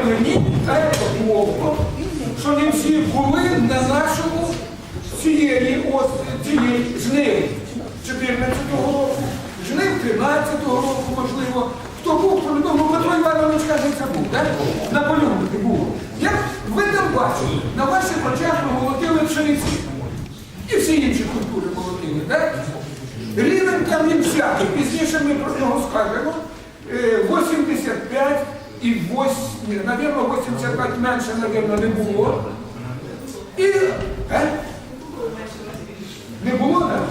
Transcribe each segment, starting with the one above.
Мені так плохо, що не всі були на нашому цієї ось цієї жниви 14-го року, жнив 13-го року, можливо. Хто був, був, Ну, Петро Іванович каже, це був, так? На полюбити був. Як ви там бачили, на ваших очах ми молотили пшениці. І всі інші культури молотили, так? Рівень там він всякий, пізніше ми про нього скажемо. 85 і 8, ні, навірно, 85 менше, навірно, не було. І, е? Не було, так?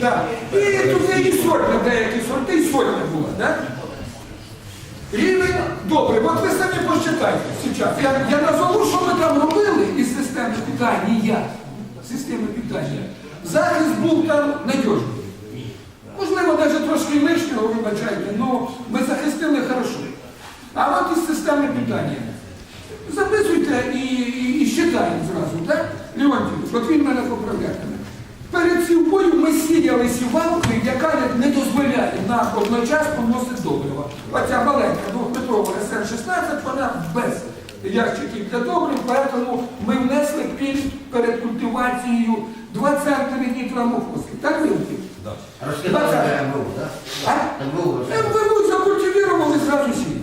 Так. І тут і сотня, деякі сорти, і сотня була, так? Рівень добре, от ви самі посчитайте зараз. Я, я назову, що ми там робили із системи питання. Системи питання. Захист був там надіжний. Можливо, навіть трошки лишнього, вибачайте, але ми захистили хорошо. А от із системи питання. Записуйте і, і, і считаємо зразу, так? Леонтій, от він мене поправлятиме. Перед сівбою ми сіяли сівалкою, яка не дозволяє нам одночасно вносити добрива. Оця маленька двохметрова СР-16, вона без ящиків для добрив, тому ми внесли перед, перед культивацією 2 центри нітрамофоски. Так Леонтій? Розкидали МВУ, так? А? МВУ Е, Ви закультивировали сразу сіли.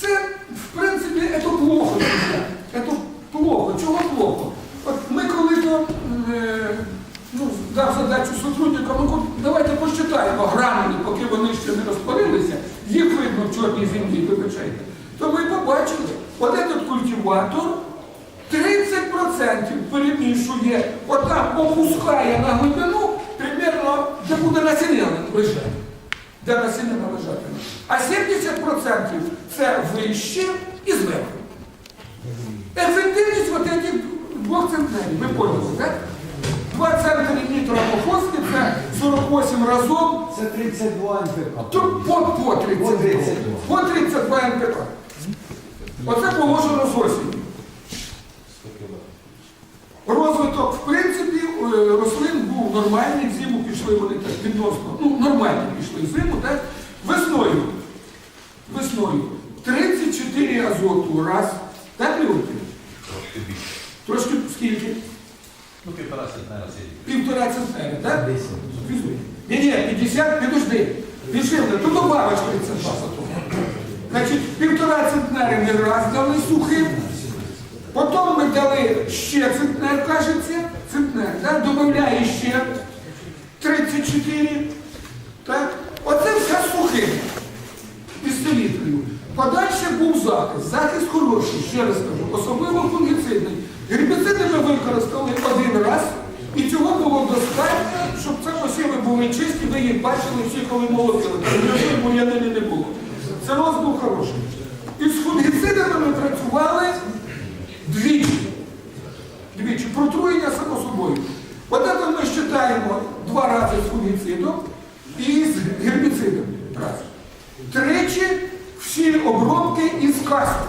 Це, в принципі, це плохо, друзі. Це плохо. Чого плохо? От ми коли то е, ну, дав задачу сотрудникам, ну от давайте посчитаємо гранули, поки вони ще не розпалилися, їх видно в чорній землі, вибачайте. То ми побачили, от этот культиватор 30% перемішує, отам опускає на глибину, примерно, де буде насіння лежати де насіння лежатиме. А 70% це вище і зверху. Ефективність от цих двох центнерів, ви поняли, так? Два центри нітроамофоски – це 48 разом, Це 32 НПК. то по, по 32. По 32. По 32 НПК. Оце положено з осені. Розвиток, в принципі, е, рослин був нормальний, в зиму пішли вони так відносно, ну, нормально пішли в зиму, так? Весною. Весною. 34 азоту раз. Так, Леонтій? Трошки більше. Трошки скільки? Ну, півтора центнера сидить. Півтора центнера, так? 10. Візуй. Ні, ні, 50, підожди. Пішли, тут добавиш 32 азоту. Значить, півтора центнери ми раз дали сухим. Потім ми дали ще центнер, кажеться, центнер, да? додає ще 34. Так? Оце все сухим. Із. Подальше був захист. Захист хороший, ще раз кажу, особливо фунгіцидний. Гербіциди ми використали один раз, і цього було достатньо, щоб це посіви були чисті, їх бачили всі, коли молотили. Бур'янини не було. Це роз був хороший. І з фунгіцидами ми працювали двічі. Двічі. Протруєння само собою. От це ми вважаємо два рази з фунгіцидом і з гербіцидом. Раз. Тричі всі обробки із касом.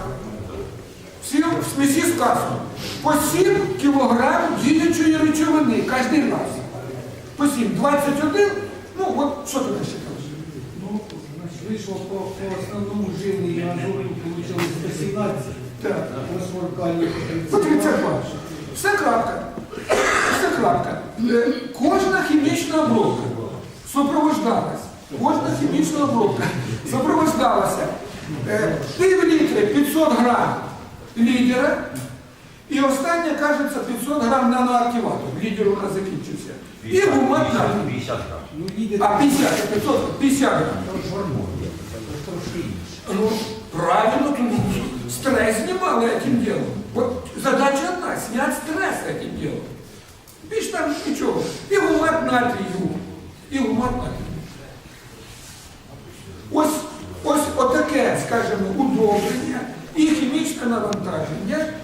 Всі в смісі з касом. По 7 кілограм діючої речовини кожен раз. По 7. 21. От що ти ще кажеш? Ну, вийшло по, по основному живлі і азоту вийшло 117, Так. по сморкалі По 32. Все крапка. Все крапка. Е, Кожна хімічна обробка супроводжалась. Кожна хімічна обробка супроводжалася е, пів літри 500 грам лідера. І останнє, кажеться, 500 грам наноактиватор. Лідер у нас закінчився. І гумат натрій. 50 грам. Ну, лідер А 50, 500, 50 грам. це гормон, це трошки інше. Ну, правильно, тут стресс снимал этим делом. Вот задача одна, снять стресс этим делом. Більш там нічого. І гумат натрію. І гумат натрію. Ось, ось отаке, скажімо, удобрення і хімічне навантаження е,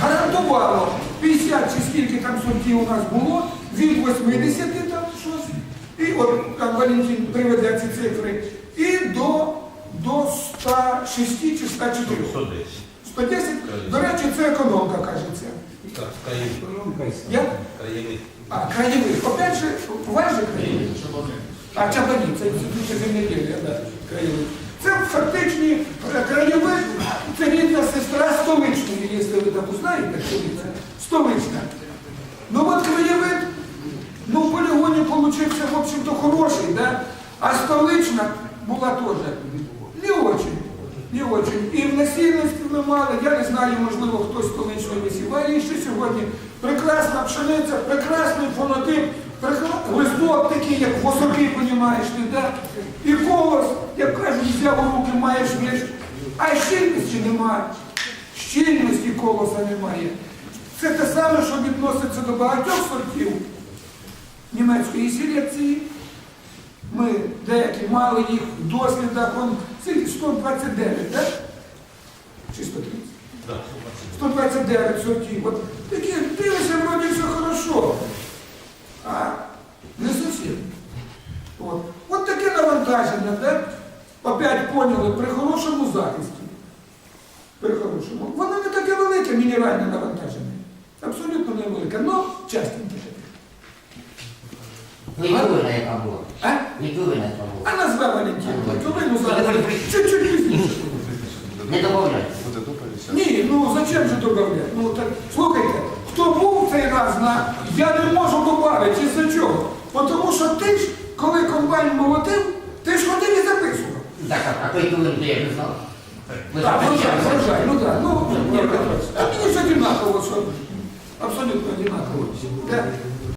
Гарантувало 50 чи скільки там сортів у нас було, від 80 там щось, і от там Валентин приведе ці цифри, і до, до 106 чи 104. 110. 110, до речі, це економка, кажеться. Так, краєвий. А, краєвий. Опять же, ваш же краєвий. А чабані, це земледілля, да, краєвий. Це фактичні е, краєвид, це рідна сестра столичної, якщо ви там знаєте, що це столична. Ну от краєвид, ну в полігоні получився, в общем-то, хороший, да? а столична була теж не очень. Не очень. І в насильності ми мали, я не знаю, можливо, хтось столичної висіває. І ще сьогодні прекрасна пшениця, прекрасний фонотип, листок такий, як в особі, понімаєш ти, да? І колос, як кажуть, взяв у руки, маєш віж. А щільності немає. Щільності колоса немає. Це те саме, що відноситься до багатьох сортів німецької селекції. Ми деякі мали їх в дослідах, он, скільки? 129, так? Чи 130? 129 сортів. От такі дивишся, вроді все хорошо. А не зовсім. От. От таке навантаження, так? Опять поняли, при хорошому захисті. При хорошому. Воно не таке велике мінеральне навантаження. Абсолютно невелике, але частеньке таке. Яка була. А? Літовина яка була. А назве Валентин. Тулину зараз чуть-чуть пізніше. Не добавляйте. Ні, ну зачем же добавляти? Ну так слухайте, хто був цей раз на я не можу додати, із-за чого? Бо Тому що ти ж, коли комбайн молотив, ти ж ходив і записував. Так, а, а той тулин, то я не знав. Ви Так, врожай, записали. врожай, ну так, ну, ні, Петрович, а мені ж одинаково, що абсолютно одинаково. Де?